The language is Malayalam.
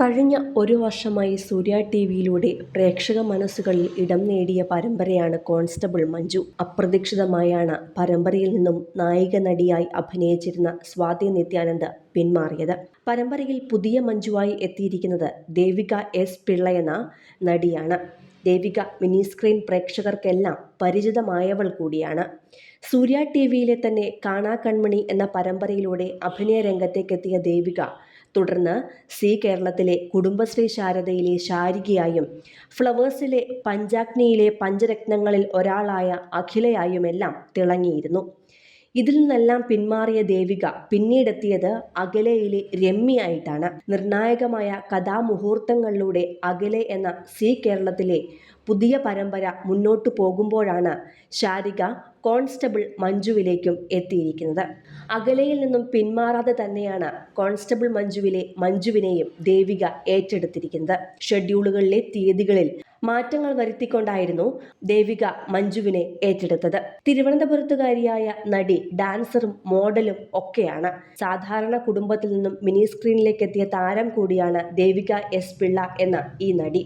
കഴിഞ്ഞ ഒരു വർഷമായി സൂര്യ ടി വിയിലൂടെ പ്രേക്ഷക മനസ്സുകളിൽ ഇടം നേടിയ പരമ്പരയാണ് കോൺസ്റ്റബിൾ മഞ്ജു. അപ്രതീക്ഷിതമായാണ് പരമ്പരയിൽ നിന്നും നായിക നടിയായി അഭിനയിച്ചിരുന്ന സ്വാതി നിത്യാനന്ദ് പിന്മാറിയത്. പരമ്പരയിൽ പുതിയ മഞ്ജുവായി എത്തിയിരിക്കുന്നത് ദേവിക എസ് പിള്ള എന്ന നടിയാണ്. ദേവിക മിനി സ്ക്രീൻ പ്രേക്ഷകർക്കെല്ലാം പരിചിതമായവൾ കൂടിയാണ്. സൂര്യ ടി വിയിലെ തന്നെ കാണാ കൺമണി എന്ന പരമ്പരയിലൂടെ അഭിനയ രംഗത്തേക്കെത്തിയ ദേവിക തുടർന്ന് സി കേരളത്തിലെ കുടുംബശ്രീ ശാരദയിലെ ശാരികയായും ഫ്ലവേഴ്സിലെ പഞ്ചാഗ്നിയിലെ പഞ്ചരത്നങ്ങളിൽ ഒരാളായ അഖിലയായുമെല്ലാം തിളങ്ങിയിരുന്നു. ഇതിൽ നിന്നെല്ലാം പിന്മാറിയ ദേവിക പിന്നീടെത്തിയത് അകലയിലെ രമ്യയായിട്ടാണ് നിർണായകമായ കഥാമുഹൂർത്തങ്ങളിലൂടെ അകലെ എന്ന സി കേരളത്തിലെ പുതിയ പരമ്പര മുന്നോട്ടു പോകുമ്പോഴാണ് ശാരിക കോൺസ്റ്റബിൾ മഞ്ജുവിലേക്കും എത്തിയിരിക്കുന്നത്. അകലയിൽ നിന്നും പിന്മാറാതെ തന്നെയാണ് കോൺസ്റ്റബിൾ മഞ്ജുവിലെ മഞ്ജുവിനെയും ദേവിക ഏറ്റെടുത്തിരിക്കുന്നത്. ഷെഡ്യൂളുകളിലെ തീയതികളിൽ മാറ്റങ്ങൾ വരുത്തിക്കൊണ്ടായിരുന്നു ദേവിക മഞ്ജുവിനെ ഏറ്റെടുത്തത്. തിരുവനന്തപുരത്തുകാരിയായ നടി ഡാൻസറും മോഡലും ഒക്കെയാണ്. സാധാരണ കുടുംബത്തിൽ നിന്നും മിനി സ്ക്രീനിലേക്ക് എത്തിയ താരം കൂടിയാണ് ദേവിക എസ് പിള്ള എന്ന ഈ നടി.